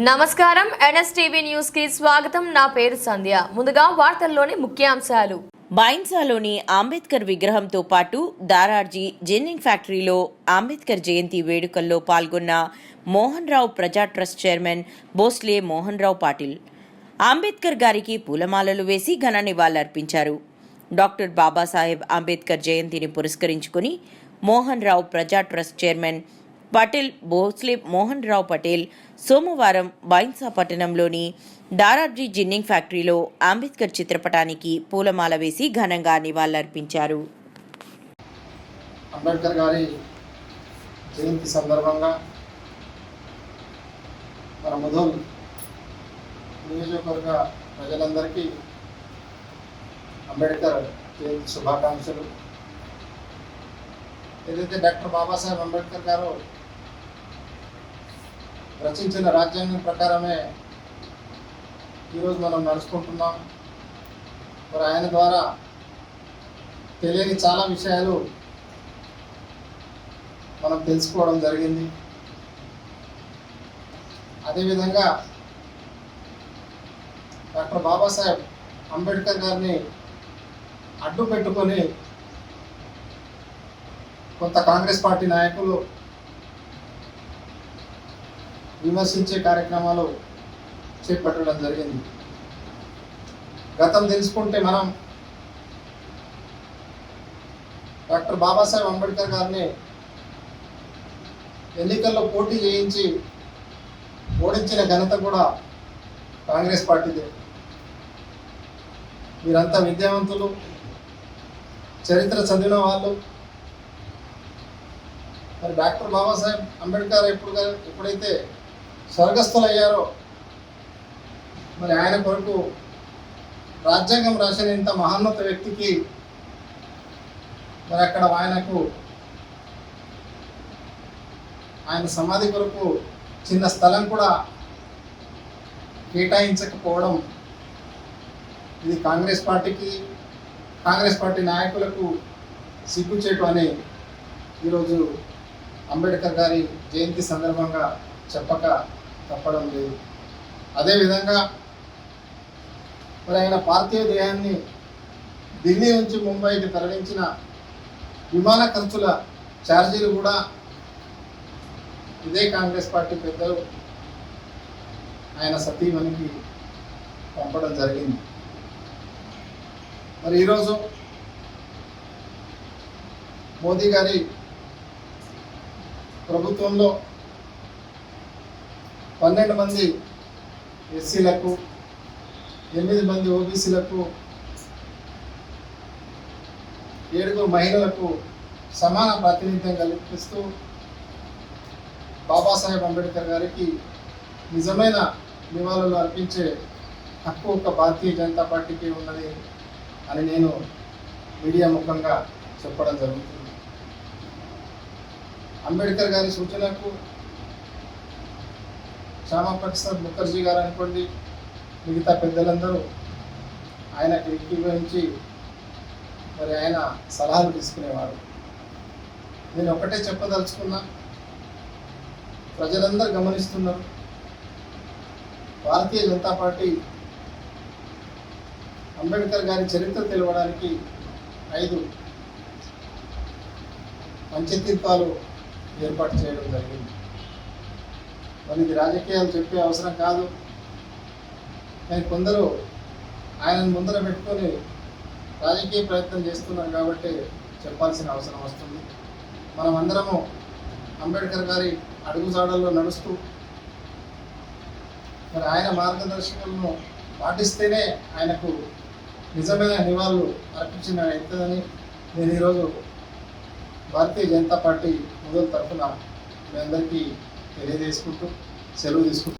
నమస్కారం. ఎన్ఎస్టీవీ న్యూస్కి స్వాగతం. నా పేరు సంధ్య. ముందుగా వార్తల్లోని ముఖ్యాంశాలు. బైన్సాలోని అంబేద్కర్ విగ్రహంతో పాటు దారార్జీ జిన్నింగ్ ఫ్యాక్టరీలో అంబేద్కర్ జయంతి వేడుకల్లో పాల్గొన్న మోహన్ రావు ప్రజా ట్రస్ట్ చైర్మన్ బోస్లే మోహన్ రావు పాటిల్. అంబేద్కర్ గారికి పూలమాలలు వేసి ఘన నివాళులర్పించారు. డాక్టర్ బాబాసాహెబ్ అంబేద్కర్ జయంతిని పురస్కరించుకుని మోహన్ రావు ప్రజా ట్రస్ట్ చైర్మన్ పటేల్ భోస్లే మోహన్ రావు పటేల్ సోమవారం బైన్సా పట్టణంలోని దారాబ్జీ జిన్నింగ్ ఫ్యాక్టరీలో అంబేద్కర్ చిత్రపటానికి పూలమాల వేసి ఘనంగా నివాళులర్పించారు. అంబేద్కర్ గారి జయంతి సందర్భంగా మన ముదోల్ నియోజకవర్గ ప్రజలందరికీ అంబేద్కర్ జయంతి శుభాకాంక్షలు. ఏదైతే డాక్టర్ బాబాసాహెబ్ అంబేద్కర్ గారు రచించిన రాజ్యాంగం ప్రకారమే ఈరోజు మనం నడుచుకుంటున్నాం. మరి ఆయన ద్వారా తెలియని చాలా విషయాలు మనం తెలుసుకోవడం జరిగింది. అదేవిధంగా డాక్టర్ బాబాసాహెబ్ అంబేద్కర్ గారిని అడ్డు పెట్టుకొని కొంత కాంగ్రెస్ పార్టీ నాయకులు విమర్శించే కార్యక్రమాలు చేపట్టడం జరిగింది. గతం తెలుసుకుంటే మనం డాక్టర్ బాబాసాహెబ్ అంబేద్కర్ గారిని ఎన్నికల్లో పోటీ చేయించి ఓడించిన ఘనత కూడా కాంగ్రెస్ పార్టీదే. మీరంతా విద్యావంతులు చరిత్ర చదివిన వాళ్ళు. మరి డాక్టర్ బాబాసాహెబ్ అంబేద్కర్ ఎప్పుడు ఎప్పుడైతే స్వర్గస్థులయ్యారో? మరి ఆయన కొరకు రాజ్యాంగం రాసిన ఇంత మహోన్నత వ్యక్తికి మరి అక్కడ ఆయనకు ఆయన సమాధి కొరకు చిన్న స్థలం కూడా కేటాయించకపోవడం ఇది కాంగ్రెస్ పార్టీకి కాంగ్రెస్ పార్టీ నాయకులకు సిగ్గుచేటు అని ఈరోజు అంబేద్కర్ గారి జయంతి సందర్భంగా చెప్పక తప్పడం లేదు. అదేవిధంగా మరి ఆయన పార్థివ దేహాన్ని ఢిల్లీ నుంచి ముంబైకి తరలించిన విమాన ఖర్చుల ఛార్జీలు కూడా ఇదే కాంగ్రెస్ పార్టీ పెద్దలు ఆయన సతీమణికి పంపడం జరిగింది. మరి ఈరోజు మోదీ గారి ప్రభుత్వంలో పన్నెండు మంది ఎస్సీలకు ఎనిమిది మంది ఓబీసీలకు ఏడుగురు మహిళలకు సమాన ప్రాతినిధ్యం కల్పిస్తూ బాబాసాహెబ్ అంబేద్కర్ గారికి నిజమైన నివాళులు అర్పించే హక్కు ఒక భారతీయ జనతా పార్టీకి ఉన్నది అని నేను మీడియా ముఖంగా చెప్పడం జరుగుతుంది. అంబేద్కర్ గారి సూచనకు శ్యామాప్రసాద్ ముఖర్జీ గారు అనుకోండి మిగతా పెద్దలందరూ ఆయనకు ఏకీభవించి మరి ఆయన సలహాలు తీసుకునేవారు. నేను ఒకటే చెప్పదలుచుకున్నా ప్రజలందరూ గమనిస్తున్నారు. భారతీయ జనతా పార్టీ అంబేద్కర్ గారి చరిత్ర తెలవడానికి ఐదు పంచతీర్థాలు ఏర్పాటు చేయడం జరిగింది. మరి ఇది రాజకీయాలు చెప్పే అవసరం కాదు. కానీ కొందరు ఆయనను ముందర పెట్టుకొని రాజకీయ ప్రయత్నం చేస్తున్నారు కాబట్టి చెప్పాల్సిన అవసరం వస్తుంది. మనం అందరము అంబేద్కర్ గారి అడుగుజాడల్లో నడుస్తూ మరి ఆయన మార్గదర్శకులను పాటిస్తేనే ఆయనకు నిజమైన నివాళులు అర్పించిన అవుతుందని నేను ఈరోజు భారతీయ జనతా పార్టీ మొదలు తరఫున మీ అందరికీ తెలియజేసుకుంటూ సెలవు తీసుకుంటూ